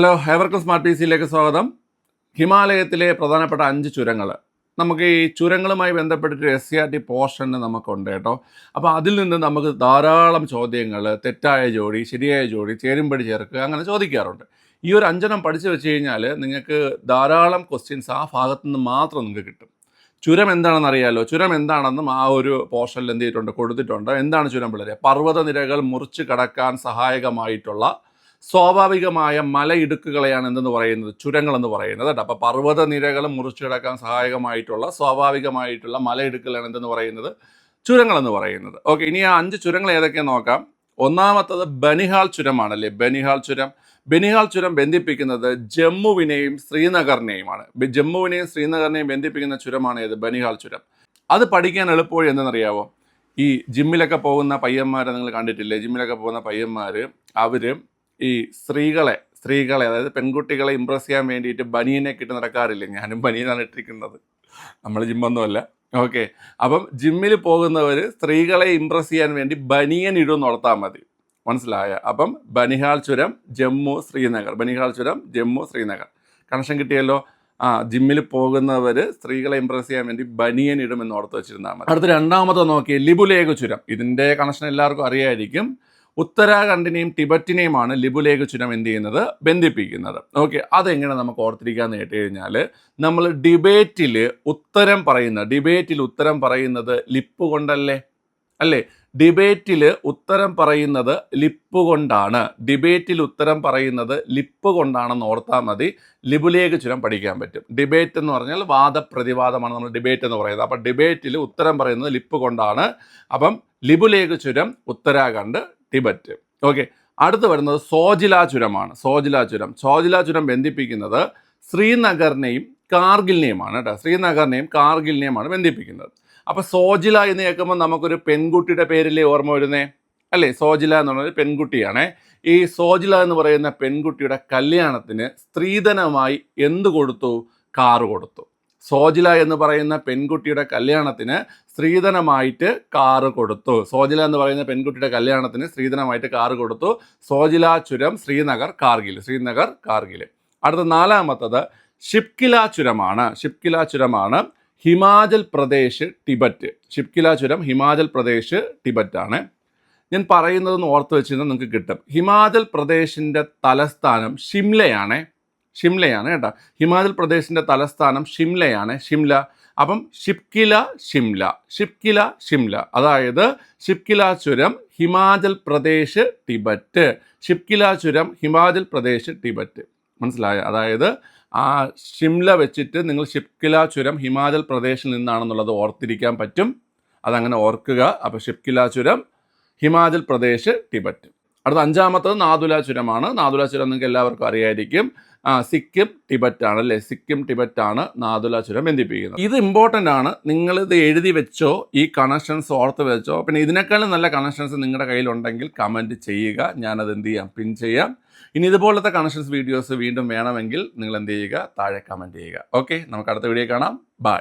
Hello ഏവർക്കും smart P സിയിലേക്ക് സ്വാഗതം. ഹിമാലയത്തിലെ പ്രധാനപ്പെട്ട അഞ്ച് ചുരങ്ങൾ നമുക്ക് ഈ ചുരങ്ങളുമായി ബന്ധപ്പെട്ടിട്ട് S C R T portion നമുക്കുണ്ട് കേട്ടോ. അപ്പോൾ അതിൽ നിന്ന് നമുക്ക് ധാരാളം ചോദ്യങ്ങൾ തെറ്റായ ജോഡി ശരിയായ ജോഡി ചേരുമ്പടി ചേർക്കുക അങ്ങനെ ചോദിക്കാറുണ്ട്. ഈ ഒരു അഞ്ചെണ്ണം പഠിച്ചു വെച്ച് കഴിഞ്ഞാൽ നിങ്ങൾക്ക് ധാരാളം ക്വസ്റ്റ്യൻസ് ആ ഭാഗത്തു നിന്ന് മാത്രം നിങ്ങൾക്ക് കിട്ടും. ചുരം എന്താണെന്ന് അറിയാലോ? ചുരം എന്താണെന്നും ആ ഒരു പോർഷനിൽ എന്ത് ചെയ്തിട്ടുണ്ട്? കൊടുത്തിട്ടുണ്ട്. എന്താണ് ചുരം പിള്ളേരെ? പർവതനിരകൾ മുറിച്ച് കടക്കാൻ സഹായകമായിട്ടുള്ള സ്വാഭാവികമായ മലയിടുക്കുകളെയാണ് എന്തെന്ന് പറയുന്നത്? ചുരങ്ങളെന്ന് പറയുന്നത് കേട്ടോ. അപ്പോൾ പർവത നിരകൾ മുറിച്ചു കിടക്കാൻ സഹായകമായിട്ടുള്ള സ്വാഭാവികമായിട്ടുള്ള മലയിടുക്കുകളാണ് എന്തെന്ന് പറയുന്നത്? ചുരങ്ങളെന്ന് പറയുന്നത്. ഓക്കെ ഇനി ആ അഞ്ച് ചുരങ്ങൾ ഏതൊക്കെയാണെന്ന് നോക്കാം. ഒന്നാമത്തത് ബനിഹാൾ ചുരമാണല്ലേ? ബനിഹാൾ ചുരം. ബനിഹാൾ ചുരം ബന്ധിപ്പിക്കുന്നത് ജമ്മുവിനെയും ശ്രീനഗറിനെയുമാണ്. ജമ്മുവിനെയും ശ്രീനഗറിനെയും ബന്ധിപ്പിക്കുന്ന ചുരമാണ് ഏത്? ബനിഹാൾ ചുരം. അത് പഠിക്കാൻ എളുപ്പവഴി എന്തെന്നറിയാവോ? ഈ ജിമ്മിലൊക്കെ പോകുന്ന പയ്യന്മാരെ നിങ്ങൾ കണ്ടിട്ടില്ലേ? ജിമ്മിലൊക്കെ പോകുന്ന പയ്യന്മാർ അവർ ഈ സ്ത്രീകളെ സ്ത്രീകളെ അതായത് പെൺകുട്ടികളെ ഇമ്പ്രസ് ചെയ്യാൻ വേണ്ടിയിട്ട് ബനിയനെ കിട്ടി നടക്കാറില്ല? ഞാനും ബനിയനാണ് ഇട്ടിരിക്കുന്നത്. നമ്മൾ ജിമ്മൊന്നുമല്ല ഓക്കെ അപ്പം ജിമ്മിൽ പോകുന്നവർ സ്ത്രീകളെ ഇമ്പ്രസ് ചെയ്യാൻ വേണ്ടി ബനിയൻ ഇടുമെന്ന് ഓർത്താൽ മതി. മനസ്സിലായ? അപ്പം ബനിഹാൾ ചുരം ജമ്മു ശ്രീനഗർ. ബനിഹാൾ ചുരം ജമ്മു ശ്രീനഗർ. കണക്ഷൻ കിട്ടിയല്ലോ? ആ ജിമ്മിൽ പോകുന്നവർ സ്ത്രീകളെ ഇമ്പ്രസ് ചെയ്യാൻ വേണ്ടി ബനിയൻ ഇടുമെന്ന് ഓർത്ത് വെച്ചിരുന്നാൽ മതി. അടുത്ത രണ്ടാമത്തെ നോക്കി ലിബുലേഖ ചുരം. ഇതിന്റെ കണക്ഷൻ എല്ലാവർക്കും അറിയായിരിക്കും. ഉത്തരാഖണ്ഡിനെയും ടിബറ്റിനെയുമാണ് ലിപുലേഖ ചുരം എന്ത് ചെയ്യുന്നത്? ബന്ധിപ്പിക്കുന്നത്. ഓക്കെ അതെങ്ങനെ നമുക്ക് ഓർത്തിരിക്കാന്ന് കേട്ട് കഴിഞ്ഞാൽ നമ്മൾ ഡിബേറ്റിൽ ഉത്തരം പറയുന്ന ഡിബേറ്റിൽ ഉത്തരം പറയുന്നത് ലിപ്പ് കൊണ്ടല്ലേ? അല്ലേ? ഡിബേറ്റിൽ ഉത്തരം പറയുന്നത് ലിപ്പ് കൊണ്ടാണ്. ഡിബേറ്റിൽ ഉത്തരം പറയുന്നത് ലിപ്പ് കൊണ്ടാണെന്ന് ഓർത്താൽ മതി. ലിപുലേഖ ചുരം പഠിക്കാൻ പറ്റും. ഡിബേറ്റ് എന്ന് പറഞ്ഞാൽ വാദപ്രതിവാദമാണ് നമ്മൾ ഡിബേറ്റ് എന്ന് പറയുന്നത്. അപ്പം ഡിബേറ്റിൽ ഉത്തരം പറയുന്നത് ലിപ്പ് കൊണ്ടാണ്. അപ്പം ലിപുലേഖ ചുരം ഉത്തരാഖണ്ഡ് ടിബറ്റ് ഓക്കെ അടുത്ത് വരുന്നത് സോജിലാ ചുരമാണ് സോജിലാ ചുരം സോജിലാ ചുരം ബന്ധിപ്പിക്കുന്നത് ശ്രീനഗറിനെയും കാർഗിലിനെയുമാണ് കേട്ടോ. ശ്രീനഗറിനെയും കാർഗിലിനെയുമാണ് ബന്ധിപ്പിക്കുന്നത്. അപ്പോൾ സോജില എന്ന് കേൾക്കുമ്പോൾ നമുക്കൊരു പെൺകുട്ടിയുടെ പേരിലേ ഓർമ്മ വരുന്നേ? അല്ലേ? സോജില എന്ന് പറയുന്നത് പെൺകുട്ടിയാണേ. ഈ സോജില എന്ന് പറയുന്ന പെൺകുട്ടിയുടെ കല്യാണത്തിന് സ്ത്രീധനമായി എന്ത് കൊടുത്തു? കാറ് കൊടുത്തു. സോജില എന്ന് പറയുന്ന പെൺകുട്ടിയുടെ കല്യാണത്തിന് സ്ത്രീധനമായിട്ട് കാറ് കൊടുത്തു. സോജില എന്ന് പറയുന്ന പെൺകുട്ടിയുടെ കല്യാണത്തിന് സ്ത്രീധനമായിട്ട് കാറ് കൊടുത്തു. സോജില ചുരം ശ്രീനഗർ കാർഗിൽ ശ്രീനഗർ കാർഗിൽ അടുത്ത നാലാമത്തത് ഷിപ്കില ചുരമാണ്. ഷിപ്കില ചുരമാണ് ഹിമാചൽ പ്രദേശ് ടിബറ്റ്. ഷിപ്കില ചുരം ഹിമാചൽ പ്രദേശ് ടിബറ്റാണ്. ഞാൻ പറയുന്നതെന്ന് ഓർത്ത് വെച്ചിരുന്നാൽ നിങ്ങൾക്ക് കിട്ടും. ഹിമാചൽ പ്രദേശിന്റെ തലസ്ഥാനം ഷിംലയാണ്. ഷിംലയാണ് കേട്ടോ. ഹിമാചൽ പ്രദേശിന്റെ തലസ്ഥാനം ഷിംലയാണ് ഷിംല. അപ്പം ഷിപ്കില ഷിംല ഷിപ്കില ഷിംല. അതായത് ഷിപ്കില ചുരം ഹിമാചൽ പ്രദേശ് ടിബറ്റ്. ഷിപ്കില ചുരം ഹിമാചൽ പ്രദേശ് ടിബറ്റ്. മനസ്സിലായ? അതായത് ആ ഷിംല വെച്ചിട്ട് നിങ്ങൾ ഷിപ്കില ചുരം ഹിമാചൽ പ്രദേശിൽ നിന്നാണെന്നുള്ളത് ഓർത്തിരിക്കാൻ പറ്റും. അതങ്ങനെ ഓർക്കുക. അപ്പോൾ ഷിപ്കില ചുരം ഹിമാചൽ പ്രദേശ് ടിബറ്റ്. അടുത്ത അഞ്ചാമത്തത് നാദുല ചുരമാണ് നാദുല ചുരം നിങ്ങൾക്ക് എല്ലാവർക്കും അറിയായിരിക്കും. ആ, സിക്കിം ടിബറ്റ് ആണ് അല്ലേ സിക്കിം ടിബറ്റ് ആണ് നാദുല ചുരം ബന്ധിപ്പിക്കുന്നത്. ഇത് ഇമ്പോർട്ടന്റ് ആണ്. നിങ്ങൾ ഇത് എഴുതി വെച്ചോ ഈ കണക്ഷൻസ് ഓർത്ത് വെച്ചോ പിന്നെ ഇതിനേക്കാളും നല്ല കണക്ഷൻസ് നിങ്ങളുടെ കയ്യിലുണ്ടെങ്കിൽ കമന്റ് ചെയ്യുക. ഞാനത് എന്ത് ചെയ്യാം? പിൻ ചെയ്യാം. ഇനി ഇതുപോലത്തെ കണക്ഷൻസ് വീഡിയോസ് വീണ്ടും വേണമെങ്കിൽ നിങ്ങൾ എന്ത് ചെയ്യുക? താഴെ കമന്റ് ചെയ്യുക. ഓക്കെ നമുക്ക് അടുത്ത വീഡിയോ കാണാം. ബൈ